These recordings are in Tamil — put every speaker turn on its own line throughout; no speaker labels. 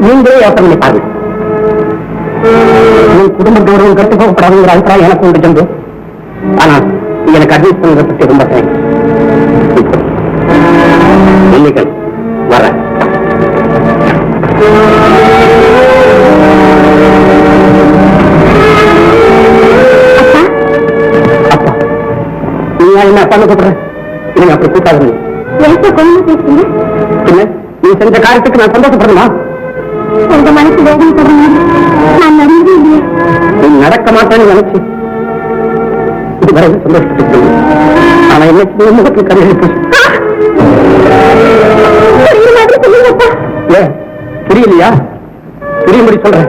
நீங்களே யோசனை பாருங்க குடும்ப கௌரவம் கெட்டு போகப்படாதுங்கிற அபிப்பிராயம் எனக்கு உண்டு ஜம்பு. ஆனா எனக்கு அட்வைஸ் பண்ணுறத பற்றி ரொம்ப தேங்க்ஸ் நீ என்ன அப்பா கூப்பிடுற நீங்க அப்படி நீ செஞ்ச காரியத்துக்கு நான் சந்தோஷப்படணுமா?
உங்க மனசு வேதனை நான் நடந்தே இல்லையே
நீ நடக்க மாட்டேன்னு நினைச்சு. இதுவரை சந்தோஷப்பட்டு ஆனா
மாதிரி சொல்லுங்கப்பா.
ஏன் புரியலையா? புரியும்படி சொல்றேன்.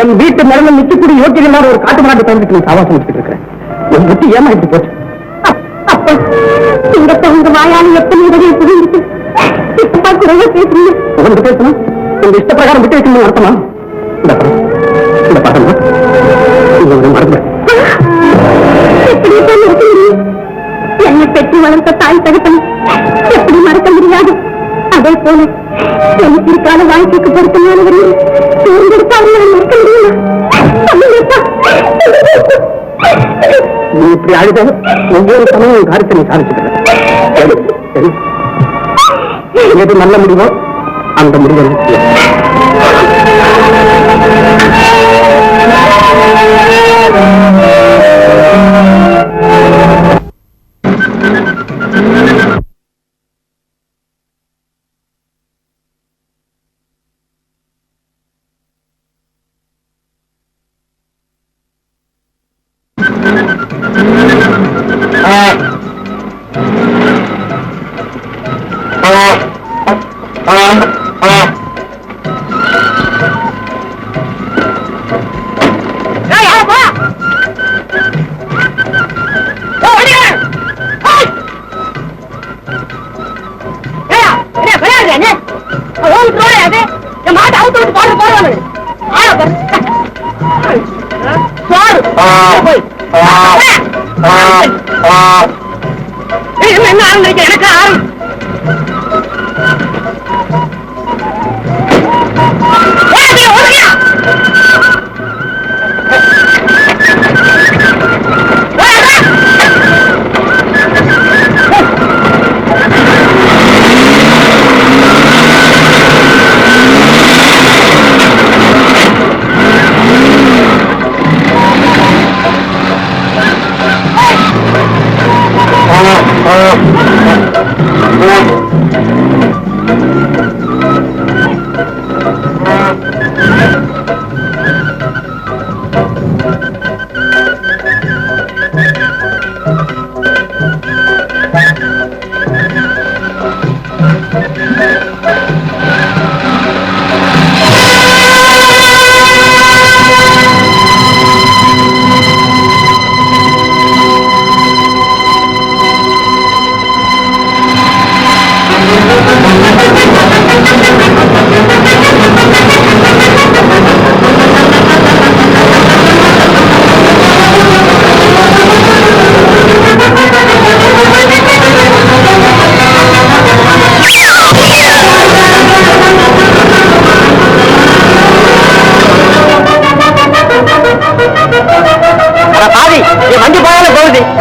என் வீட்டு மரணம் நிச்சயக்கூடிய யோக்கியம் இல்லாத ஒரு காட்டு மாட்டு தந்துட்டு நீ சாவாசம் வச்சுட்டு இருக்கிறேன். உன் புத்தி ஏமா இப்படி போச்சு?
உங்க வாயால எத்தனை உதவியை புரிஞ்சுட்டு
பேசணும். உங்க இஷ்ட பிரகாரம் விட்டு வைக்கணும் அர்த்தமா இந்த படம். இந்த படம்
என்னை பெற்று வளர்த்த தாய் தகப்பன் எப்படி மறக்க முடியாது? அதே போல என் பிற்கால வாழ்க்கைக்கு பொருத்தமானவரையும் தேர்ந்தெடுத்து அவர்களை மறக்க முடியுமா?
நீ இப்படி அழுத ஒவ்வொரு சமயம் காரியத்தை நீ சாதிச்சுக்கிற சரி சரி. எது நல்ல முடிவோ அந்த முடிவை நீ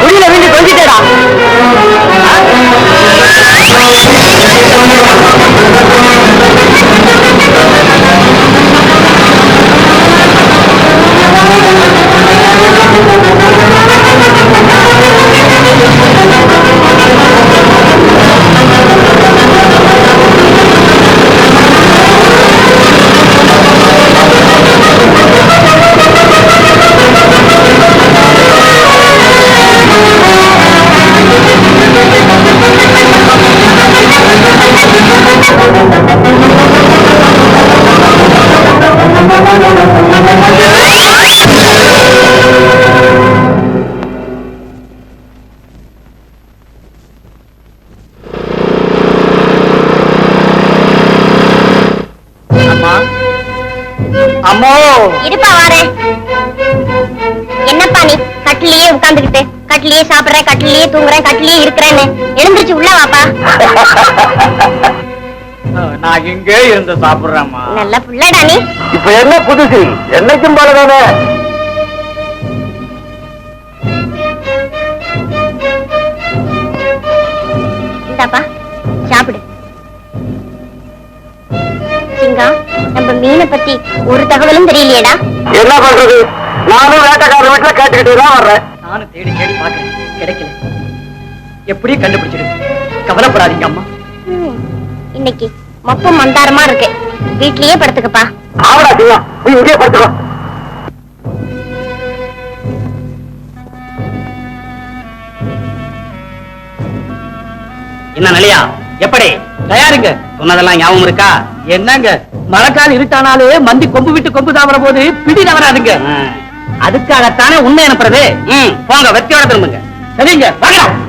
போகுது குடியில வீண்டு கொஞ்சிட்டேடா
கட்டிலேயே தூங்குறேன் கட்டிலேயே இருக்கிறேன்னு. எழுந்திருச்சு உள்ள வாப்பா.
நான் இங்கே இருந்து சாப்பிடுறேம்மா.
நல்ல புள்ளடா நீ.
இப்ப என்ன புதுசு? என்னைக்கும் போலதானே?
இந்தாப்பா சாப்பிடு. சிங்கம் நம்ம மீனை பத்தி ஒரு தகவலும் தெரியலையேடா.
என்ன பண்றது? நானும் வேட்டைக்காரர் வீட்டுல கேட்டுக்கிட்டு தான் வர்றேன்.
நானும் தேடி தேடி பார்க்கறேன். கிடைக்கல. எப்படியும் கண்டுபிடிச்சிடுது கவலைப்படாதீங்க அம்மா.
இன்னைக்கு மொப்பம் மந்தாரமா இருக்கு. வீட்லயே படுத்துக்கப்பா.
ஆவடா சிங்கம் நீ இங்கே படுத்துக்கோ.
என்ன நிலையா? எப்படி? தயாருங்க. சொன்னதெல்லாம் ஞாபகம் இருக்கா? என்னங்க? மழைக்கால் இருட்டானாலே மந்தி கொம்பு விட்டு கொம்பு தாவற போது பிடி தவறாதுங்க. அதுக்காகத்தானே உண்மை அனுப்புறது? போங்க வெத்தியோட திரும்புங்க. சரிங்க வாங்க.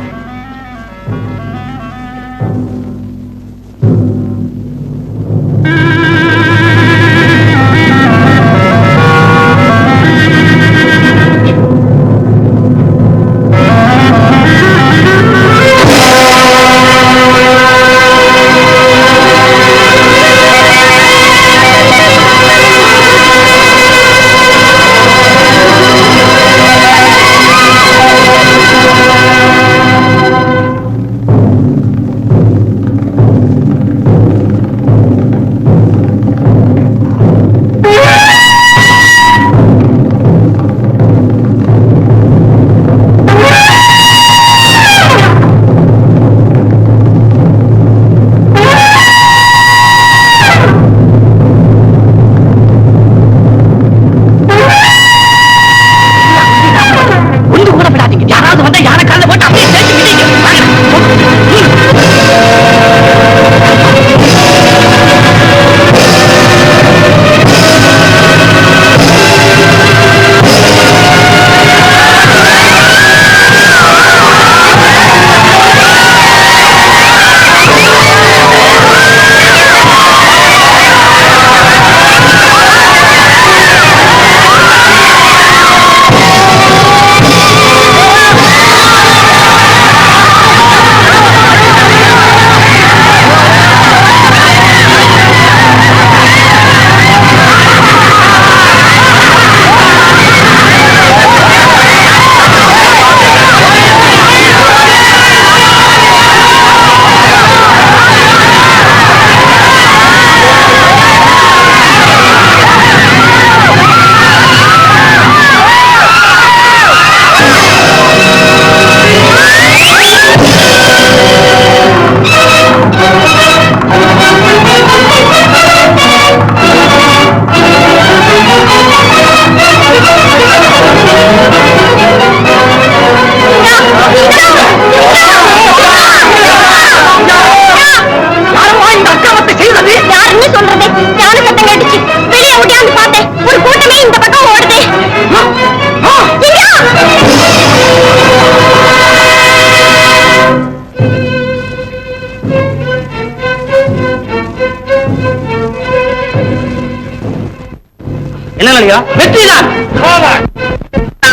என்ன நிலையா வெற்றிதான்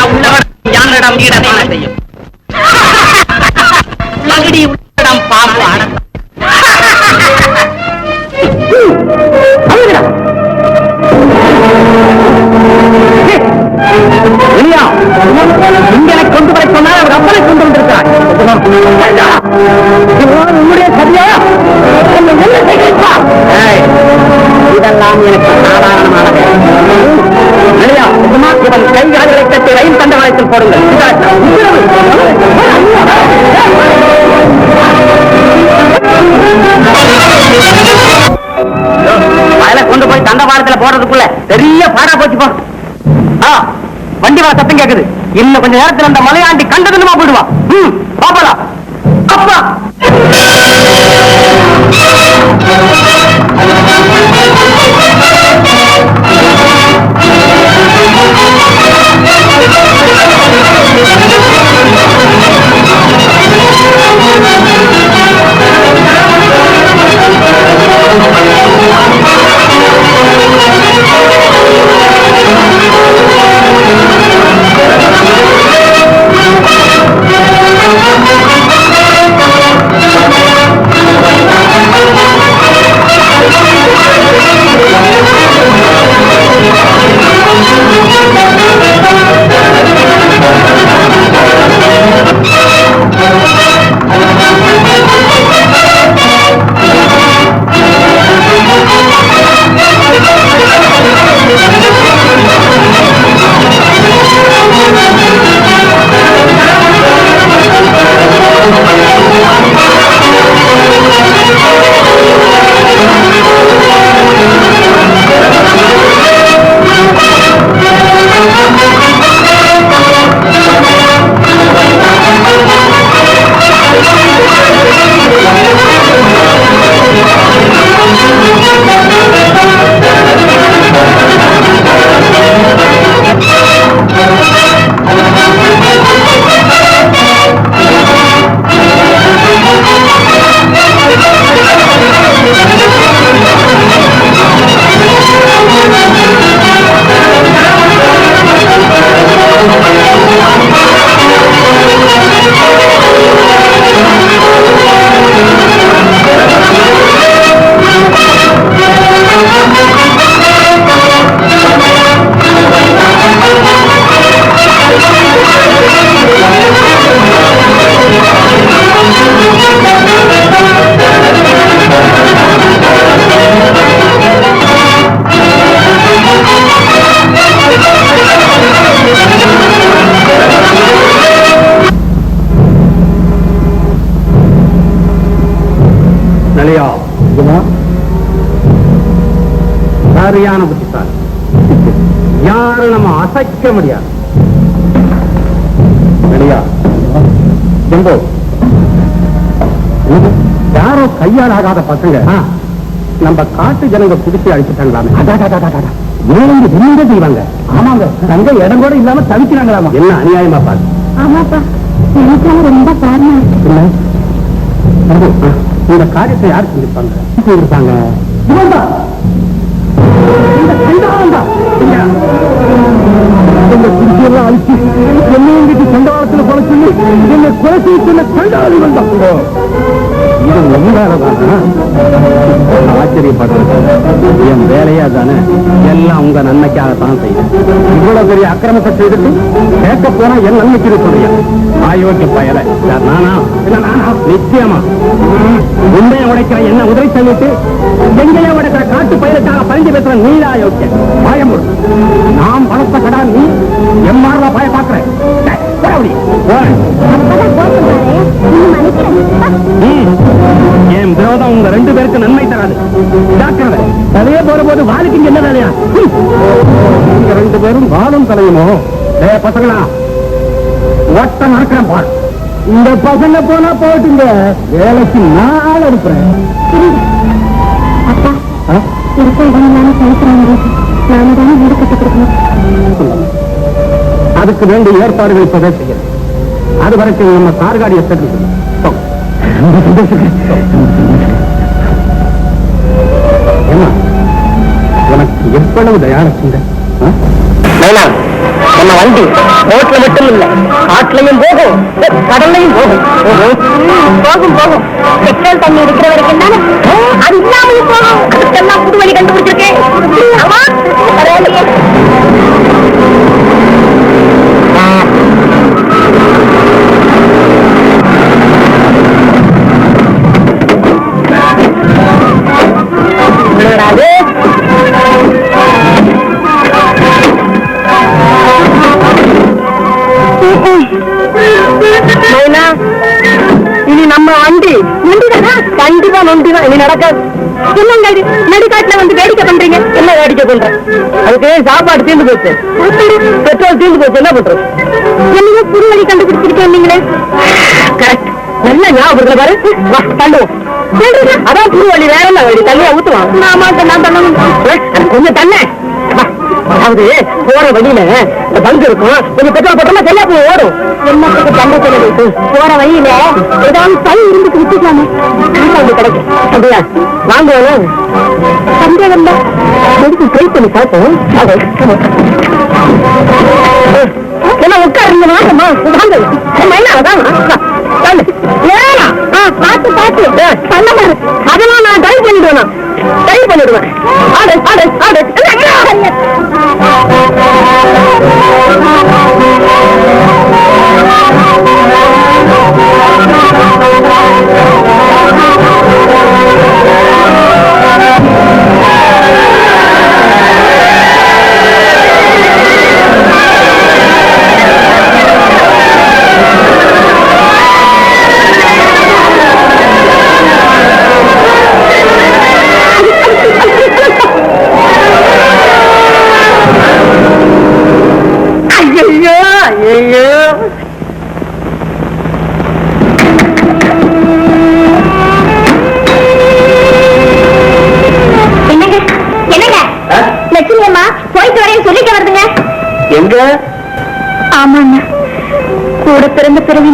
உள்ளவன்
ரயில் போடுங்கள். அதில் கொண்டு போய் தண்டவாளத்துல போடுறதுக்குள்ள பெரிய பாடா போச்சு போ. வண்டி வர சத்தம் கேக்குது. இன்னும் கொஞ்ச நேரத்தில் அந்த மலையாண்டி கண்டதுமா போயிடுவான் ம் பாப்பலாம் அப்பா.
Thank you.
சரியான புத்திசாலி. யாரும் நம்ம அசைக்க முடியாது. ஜம்போ யாரோ கையால் ஆகாத பசங்க நம்ம காட்டு ஜனங்க பிடிச்சி அடிச்சுட்டாங்களாமே ஏழு செய்வாங்க ஆமாங்க. தங்க இடம் கூட இல்லாம தவிக்கிறாங்களாமா? என்ன அநியாயமா பாரு.
ஆமாப்பா. எனக்காக ரொம்ப காரணம்
இந்த காரியத்தை யார் செஞ்சிருப்பாங்க? செஞ்சிருப்பாங்க. எல்லாம் அழிச்சு என்னையும் வீட்டு சண்டாளத்துல கொலை சொல்லி என்னை கொலை செய்ய சொன்ன சண்டாளி வந்தான் இது உங்களாலதானா ஆச்சரியப்படுறது என் வேலையா தானே? எல்லாம் உங்க நன்மைக்காகத்தான் செய்யும் இவ்வளவு பெரிய அக்கிரமத்தை செய்துட்டு கேட்க போனா என் நன்மைக்கு சொல்றியா? ஆயோக்கிய பயல. நானா? நிச்சயமா. உண்மையை உடைக்கிற என்ன உதவி சொல்லிட்டு எங்கேயே உடைக்கிற காட்டு பயிலுக்காக பறிஞ்சு பேசுற நீடா யோக்கிய. பயமுறு. நாம் வளர்த்த கடா நீ எம்மாறுல பய பாக்குறேன் விரோதம் உங்க ரெண்டு பேருக்கு நன்மை தராது. ஜாக்கிரதை தலையே போற போது இங்க என்ன வேலையா. நீங்க ரெண்டு பேரும் வாழும் தலையுமோ? டே பசங்களா ஒட்ட நடக்கிறேன் பார். இந்த பசங்க போனா போட்டுங்க. வேலைக்கு நான் ஆள் அனுப்புறேன்
அப்பா
ஆ?
இருக்க இடமெல்லாம் சமைக்கிறாங்க நாம தானே வீடு கட்டி கொடுக்கணும்.
அதுக்கு வேண்டிய ஏற்பாடுகள் இப்பவே செய்யணும். அது வரைக்கும் நம்ம கார்காடியை செட்டு ஏமா எவ்வளவு தயாரிச்சுங்க நம்ம வண்டி ரோட்ல மட்டும் இல்ல காட்டுலயும் போகும் கடல்லையும் போகும்.
போகும் போகும். பெட்ரோல் தண்ணி இருக்கிற வரைக்கும் தானே? அது இல்லாமையும் போகும். அதுக்கெல்லாம் புது வழி கண்டுபிடிச்சிருக்கேன். நொண்டிதான்
இனி நடக்காது.
என்னங்க இது? நடுக்காட்டுல வந்து வேடிக்கை பண்றீங்க?
என்ன வேடிக்கை பண்ற அதுக்கு சாப்பாடு தீர்ந்து போச்சு? பெட்ரோல் தீர்ந்து போச்சு என்ன பண்றது?
என்னங்க புது வழி கண்டுபிடிச்சிருக்கேன் நீங்களே.
கரெக்ட் நல்ல ஞாபகம் பாரு? வா தள்ளுவோம். அதான் புது வழி வேற என்ன வழி? தண்ணியா ஊத்துவான்
நான் மாட்டேன் நான்
அது கொஞ்சம் வா. அதாவது போற வழியில இந்த பங்கு இருக்கும். கொஞ்சம் பெட்ரோல் போட்டோம்னா சரியா போய் ஓடும்.
என்னத்துக்கு தண்டை செலவு போற வழியில ஏதாவது பை இருந்துக்கு விட்டுக்கலாமே
வந்து கிடைக்கும். அப்படியா? வாங்குவோம்
சந்தேகம் இல்ல
எடுத்து ட்ரை பண்ணி பார்ப்போம். என்ன உட்காருங்க வாங்கம்மா வாங்க. மைனா அதான் தள்ளு ஏனா
பாத்து பாத்து.
பண்ண மாதிரி அதெல்லாம் நான் ட்ரை பண்ணிடுவேன். ட்ரை பண்ணிடுவேன். ஆடு ஆடு ஆடு.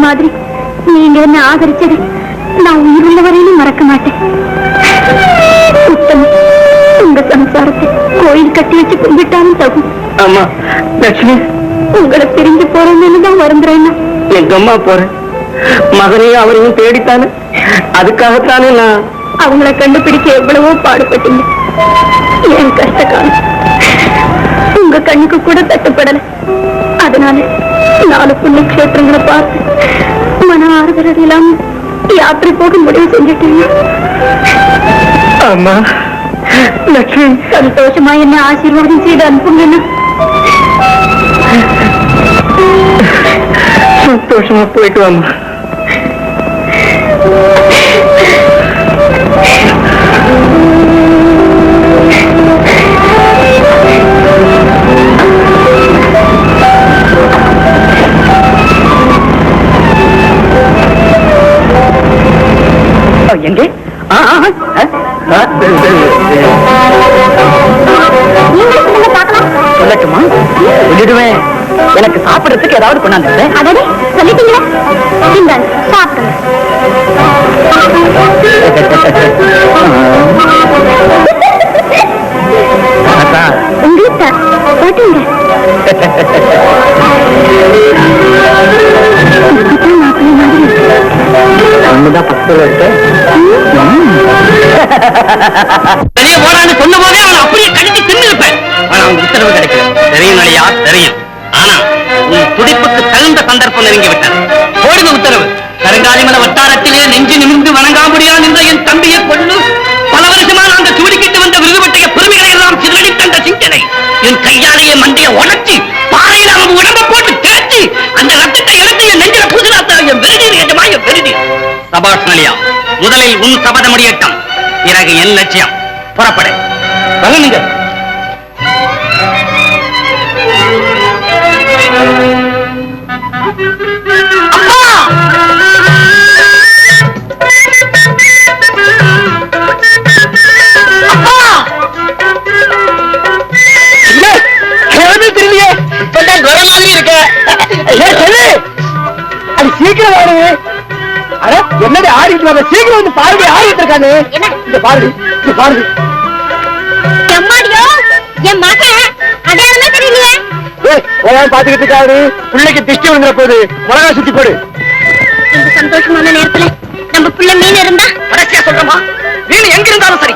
மாதிரி நீங்க என்ன ஆதரிச்சது நான் உயிருள்ள வரையிலும் மறக்க மாட்டேன். உத்தம உங்க சம்சாரத்தை கோயில் கட்டி வச்சு கும்பிட்டாலும் தகும்.
ஆமா லட்சுமி.
உங்களை பிரிஞ்சு போறேன்னு தான் வருந்துறேன்னா.
எங்க அம்மா போறேன். மகனையும் அவரையும் தேடித்தானே? அதுக்காகத்தானே நான்
அவங்கள கண்டுபிடிக்க எவ்வளவோ பாடுபட்டீங்க. என் கஷ்ட காலம் உங்க கண்ணுக்கு கூட தட்டுப்படல. அதனால நாலு புண்ணிய கஷேத்திரங்களை பார்த்து மன ஆறுதல் இல்லாம யாத்திரை போக முடிவு செஞ்சுட்டீங்க.
அம்மா லட்சுமி.
சந்தோஷமா என்ன ஆசீர்வாதம் செய்து அனுப்புங்கண்ணா.
சந்தோஷமா போயிட்டு வாம்மா.
ஏதாவது கொண்டாந்து
அடடே சொல்லிட்டீங்களா? இந்தாங்க சாப்பிடுங்க. உங்களுக்கு தான் போட்டுங்க இப்பதான் மாப்பிள்ளை மாதிரி. இருக்கு.
ஒண்ணுதான் பக்கத்துல இருக்கு.
வெளியே போடான்னு சொன்ன போதே அவன் அப்படியே கடிச்சு தின்னு இருப்பேன் ஆனா அவன் உத்தரவு கிடைக்கல. தெரியும் நலியா தெரியும். உன் துடிப்புக்கு தகுந்த சந்தர்ப்பம் நெருங்கிவிட்டது. போடுங்க உத்தரவு கருங்காலிமல வட்டாரத்திலே நெஞ்சு நிமிர்ந்து வணங்காமுடியா நின்ற என் தம்பியை கொண்டு பல வருஷமா அந்த சூடிக்கிட்டு வந்த விருதுபட்டைய பெருமைகளை எல்லாம் சிதறடி தந்த சிந்தனை என் கையாலேயே மண்டையை உடச்சி பாறையில அவங்க உடம்ப போட்டு தேய்ச்சி அந்த ரத்தத்தை எடுத்து என் நெஞ்சில புதுநாத்தா என் வெறுதி எஜமா என் வெறுதி சபாஷ் நலியா முதலில் உன் சபதமுடியட்டம் பிறகு என் லட்சியம். புறப்படு.
வர சீக்கிரம் வந்து பாருங்க இருக்கானு
என்ன?
இந்த பாருங்க இந்த பாருங்க.
எம்மாடியோ என் மகன் அடையாளமே தெரியலையே
ஏய் பாத்துக்கிட்டு இருக்காரு. பிள்ளைக்கு திஷ்டி விழுந்துற போது மிளகா சுத்தி போடு.
சந்தோஷமான நேரத்துல நம்ம புள்ள மீன் இருந்தா
கடைசியா சொல்றமா மீன் எங்க இருந்தாலும் சரி.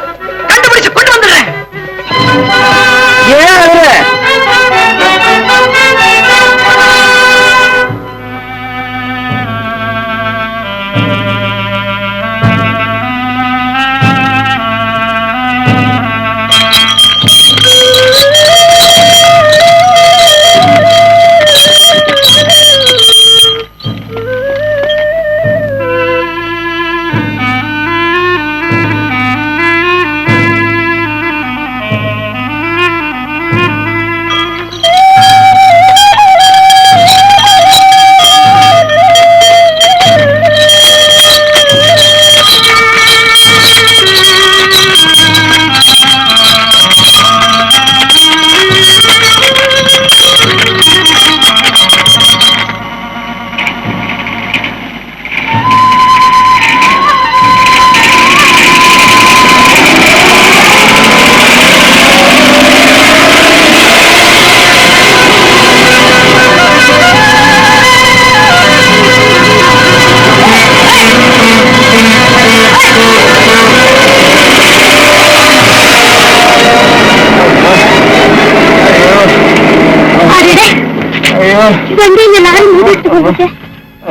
ஐயோ.
வந்து இந்த லாரி மூடிட்டு போகுது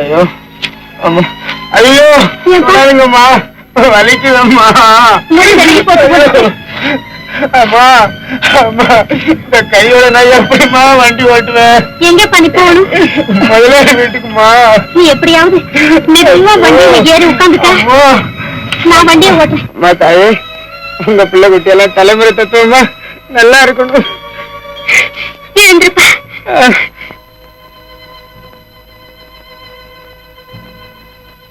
ஐயோ. அம்மா. ஐயோ.
ஏன்பா?
பாருங்கம்மா வலிக்குதம்மா.
முருகனை போட்டு போட்டு.
அம்மா. அம்மா. இந்த கையோட நான் எப்படிம்மா வண்டி ஓட்டுவேன்?
எங்க பண்ணி போகணும்?
முதலாளி வீட்டுக்குமா
நீ எப்படியாவது மெதுவா வண்டியில ஏறி உட்காந்துக்க நான் வண்டியை ஓட்டுறேன்.
தாயே. உங்க பிள்ளை குட்டி எல்லாம் தலைமுறை தத்துவமா நல்லா இருக்கணும்.
எழுந்திருப்பா